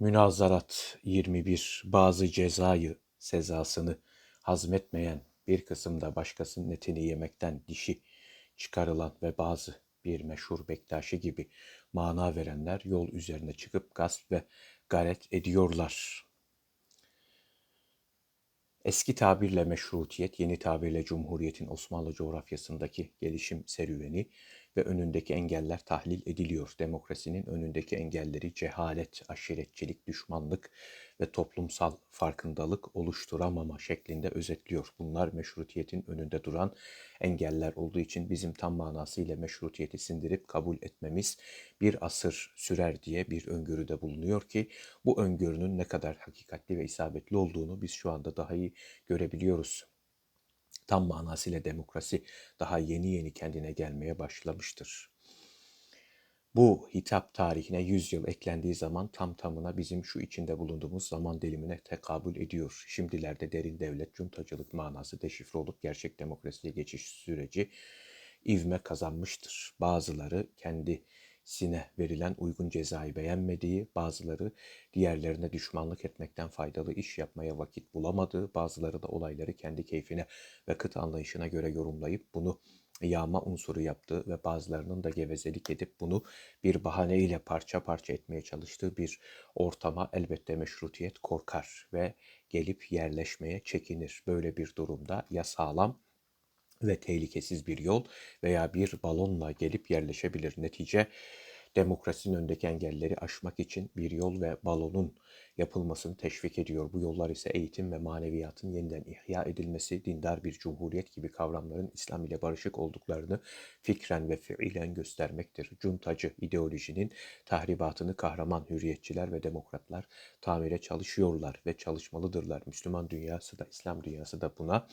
Münazarat 21 Bazı cezayı sezasını hazmetmeyen bir kısım da başkasının etini yemekten dişi çıkarılan ve bazı bir meşhur Bektaşi gibi mana verenler yol üzerine çıkıp gasp ve garet ediyorlar. Eski tabirle meşrutiyet, yeni tabirle Cumhuriyet'in Osmanlı coğrafyasındaki gelişim serüveni ve önündeki engeller tahlil ediliyor. Demokrasinin önündeki engelleri cehalet, aşiretçilik, düşmanlık ve toplumsal farkındalık oluşturamama şeklinde özetliyor. Bunlar meşrutiyetin önünde duran engeller olduğu için bizim tam manasıyla meşrutiyeti sindirip kabul etmemiz bir asır sürer diye bir öngörüde bulunuyor ki bu öngörünün ne kadar hakikatli ve isabetli olduğunu biz şu anda daha iyi görebiliyoruz tam manasıyla demokrasi daha yeni yeni kendine gelmeye başlamıştır. Bu hitap tarihine 100 yıl eklendiği zaman tam tamına bizim şu içinde bulunduğumuz zaman dilimine tekabül ediyor. Şimdilerde derin devlet, cuntacılık manası deşifre olup gerçek demokrasiye geçiş süreci ivme kazanmıştır. Bazıları kendi sine verilen uygun cezayı beğenmediği, bazıları diğerlerine düşmanlık etmekten faydalı iş yapmaya vakit bulamadığı, bazıları da olayları kendi keyfine ve kıt anlayışına göre yorumlayıp bunu yağma unsuru yaptığı ve bazılarının da gevezelik edip bunu bir bahaneyle parça parça etmeye çalıştığı bir ortama elbette meşrutiyet korkar ve gelip yerleşmeye çekinir. Böyle bir durumda ya sağlam ve tehlikesiz bir yol veya bir balonla gelip yerleşebilir. Netice demokrasinin öndeki engelleri aşmak için bir yol ve balonun yapılmasını teşvik ediyor. Bu yollar ise eğitim ve maneviyatın yeniden ihya edilmesi, dindar bir cumhuriyet gibi kavramların İslam ile barışık olduklarını fikren ve fiilen göstermektir. Cuntacı ideolojinin tahribatını kahraman hürriyetçiler ve demokratlar tamire çalışıyorlar ve çalışmalıdırlar. Müslüman dünyası da İslam dünyası da buna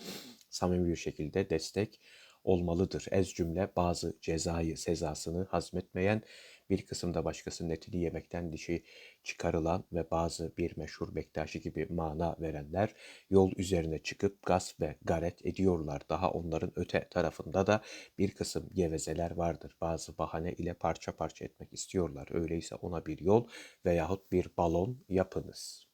samimi bir şekilde destek olmalıdır. Ez cümle bazı cezayı, sezasını hazmetmeyen, bir kısımda başkasının etini yemekten dişi çıkarılan ve bazı bir meşhur Bektaşi gibi mana verenler yol üzerine çıkıp gasp ve garet ediyorlar. Daha onların öte tarafında da bir kısım gevezeler vardır. Bazı bahane ile parça parça etmek istiyorlar. Öyleyse ona bir yol veyahut bir balon yapınız.